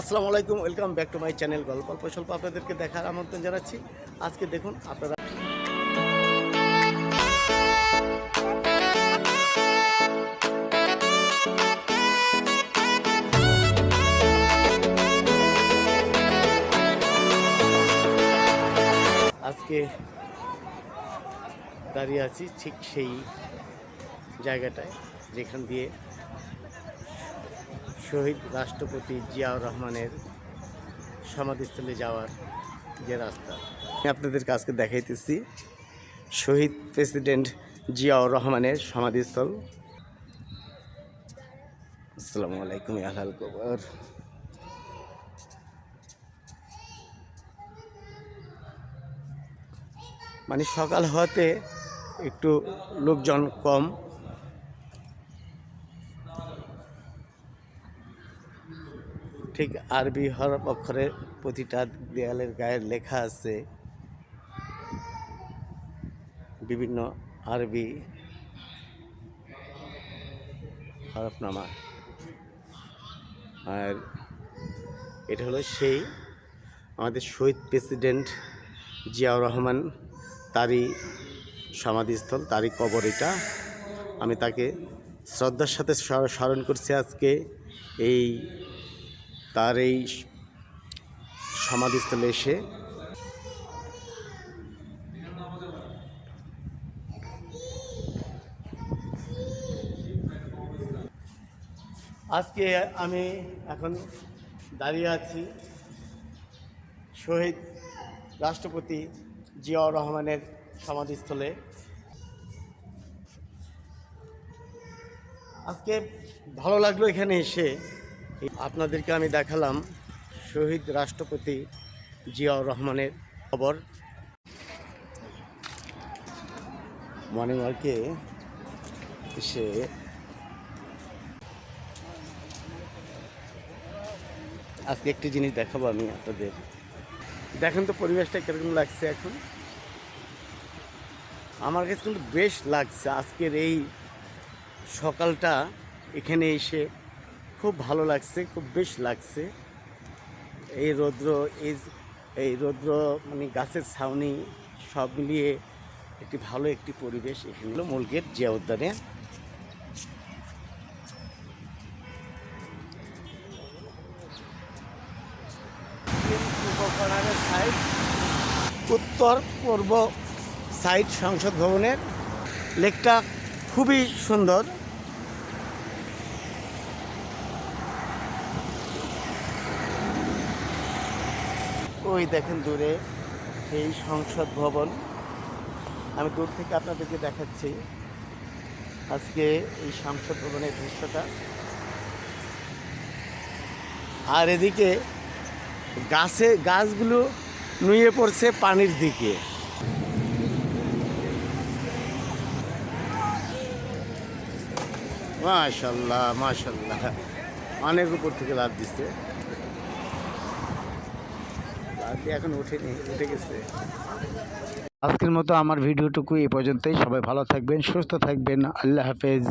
আসসালামু আলাইকুম welcome back to my channel গল্প অল্প স্বল্প আপনাদেরকে দেখার আমন্ত্রণ জানাচ্ছি। আজকে দেখুন আপনারা আজকে দাঁড়িয়ে আছি ঠিক সেই জায়গাটায়, যেখান দিয়ে শহীদ রাষ্ট্রপতি জিয়াউর রহমানের সমাধিস্থলে যাওয়ার যে রাস্তা। আমি আপনাদেরকে আজকে দেখাইতেছি। শহীদ প্রেসিডেন্ট জিয়াউর রহমানের সমাধিস্থল। আসসালামু আলাইকুম আলাল কবর। মানে সকাল হওয়াতে একটু লোকজন কম। ঠিক আরবি হরফ অক্ষরে প্রতিটা দেয়ালের গায়ে লেখা আছে। বিভিন্ন আরবি হরফনামা। আর এটা হলো সেই আমাদের শহীদ প্রেসিডেন্ট জিয়াউর রহমান তারই সমাধিস্থল, তারই কবর এটা। আমি তাকে শ্রদ্ধার সাথে স্মরণ করছি আজকে এই তার এই সমাধিস্থলে এসে আজকে আমি এখন দাঁড়িয়ে আছি শহীদ রাষ্ট্রপতি জিয়াউর রহমানের সমাধিস্থলে। আজকে ভালো লাগল এখানে এসে। আপনাদেরকে আমি দেখালাম শহীদ রাষ্ট্রপতি জিয়াউর রহমানের খবর। মর্নিং ওয়ার্কে এসে আজকে একটি জিনিস দেখাবো আমি আপনাদের। দেখেন তো পরিবেশটা কীরকম লাগছে এখন। আমার কাছে কিন্তু বেশ লাগছে আজকের এই সকালটা এখানে এসে খুব ভালো লাগছে, খুব বেশ লাগছে। এই রৌদ্র এই এই রৌদ্র মানে গাছের ছাউনি সব মিলিয়ে একটি ভালো একটি পরিবেশ এখানে। হলো মূল গেট জিয়া উদ্যানে। উত্তর পূর্ব সাইড সংসদ ভবনের লেকটা খুবই সুন্দর। ওই দেখেন দূরে এই সংসদ ভবন। আমি দূর থেকে আপনাদেরকে দেখাচ্ছি আজকে এই সংসদ ভবনের দৃশ্যটা। আর এদিকে গাছে গাছগুলো নুয়ে পড়ছে পানির দিকে। মাশাল্লাহ মাশাল্লাহ। অনেক উপর থেকে লাভ দিচ্ছে। এখন উঠেনি উঠে গেছে। আজকের মতো আমার ভিডিওটুকু এই পর্যন্তই। সবাই ভালো থাকবেন, সুস্থ থাকবেন। আল্লাহ হাফেজ।